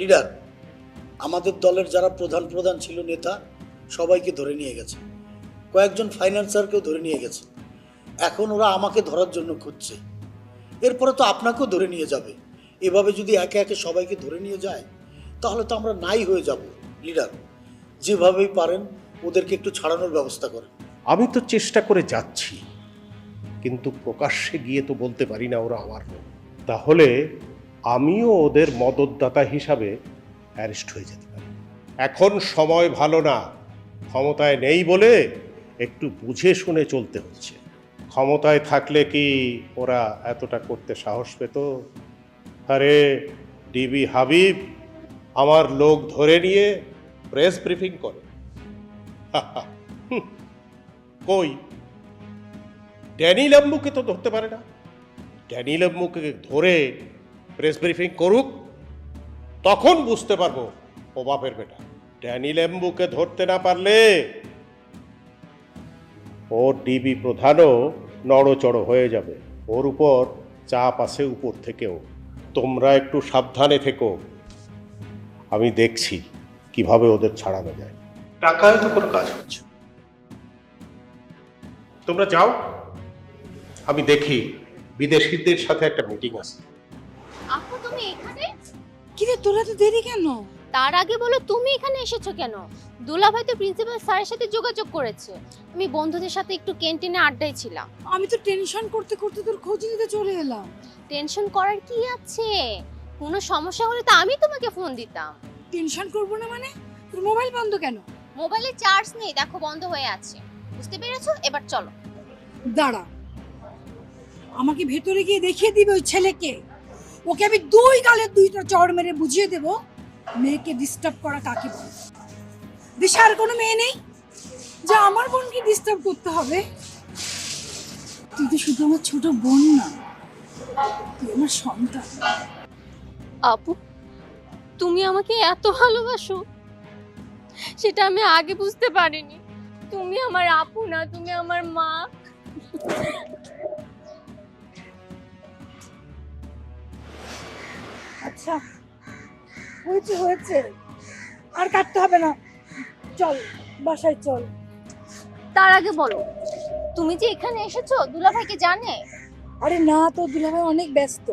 Leader, আমাদের দলের যারা প্রধান প্রধান ছিল নেতা, সবাইকে ধরে নিয়ে গেছে। কয়েকজন ফাইন্যান্সারকেও ধরে নিয়ে গেছে। এখন ওরা আমাকে ধরার জন্য খুঁজছে। এরপরে তো আপনাকেও ধরে নিয়ে যাবে। এভাবে যদি একে একে সবাইকে ধরে নিয়ে যায়, তাহলে তো আমরা নাই হয়ে যাব, লিডার। যেভাবেই পারেন, ওদেরকে একটু ছাড়ানোর ব্যবস্থা করেন। আমি তো চেষ্টা করে যাচ্ছি, কিন্তু প্রকাশ্যে গিয়ে তো বলতে পারি না ওরা আমার তাহলে আমিও ওদের মদতদাতা হিসাবে অ্যারেস্ট হয়ে যেতে পারি। এখন সময় ভালো না। ক্ষমতায় নেই বলে একটু বুঝে শুনে চলতে হচ্ছে। ক্ষমতায় থাকলে কি ওরা এতটা করতে সাহস পেত? আরে, ডিবি হাবিব আমার লোক ধরে নিয়ে প্রেস ব্রিফিং করে। কই? ড্যানি লেম্বুকে তো ধরতে পারে না। ড্যানি লেম্বুকে ধরে প্রেস ব্রিফিং করুক, তখন বুঝতে পারব ও বাপের বেটা। ড্যানি লেম্বুকে ধরতে না পারলে ও ডিবি প্রধানও নড়চড় হয়ে যাবে। ওর উপর চাপ আছে উপর থেকেও। তোমরা একটু সাবধানে থেকো। আমি দেখছি কীভাবে ওদের ছাড়ানো যায়। টাকায় তো কোনো কাজ হচ্ছে তোমরা যাও, আমি দেখি বিদেশিদের সাথে একটা মিটিং আছে। তুমি এখানে? কিরে তোরা তো দেরি কেন? তার আগে বলো তুমি এখানে এসেছ কেন? দুলাভাই তো প্রিন্সিপাল স্যারের সাথে যোগাযোগ করেছে। আমি বন্ধুদের সাথে একটু ক্যান্টিনে আড্ডায় ছিলাম। আমি তো টেনশন করতে করতে তোর খোঁজ নিতে চলে এলাম। টেনশন করার কি আছে? কোনো সমস্যা হলে তো আমি তোমাকে ফোন দিতাম। টেনশন করব না মানে? তোর মোবাইল বন্ধ কেন? মোবাইলে চার্জ নেই দেখো বন্ধ হয়ে আছে। বুঝতে পেরেছ? এবার চলো। দাঁড়া। আমাকে ভেতরে গিয়ে দেখিয়ে দিবে ওই ছেলেকে। ওকে আমি দুই গালের দুইটা চড় মেরে বুঝিয়ে দেব, মেয়েকে ডিস্টার্ব করা কাকে বলে? আর কোনো মেয়ে নেই? যা আমার বোনকে ডিস্টার্ব করতে হবে। তুই তো শুধু আমার ছোট বোন না, তুই আমার সন্তান। আপু, তুমি আমাকে এত ভালোবাসো, সেটা আমি আগে বুঝতে পারিনি। তুমি আমার আপু না, তুমি আমার মা। আচ্ছা হয়েছে হয়েছে। আর কাটতে হবে না। চল বাসায় চল। তার আগে বলো তুমি যে এখানে এসেছ দুলাভাইকে জানে? আরে না তো দুলাভাই অনেক ব্যস্ত।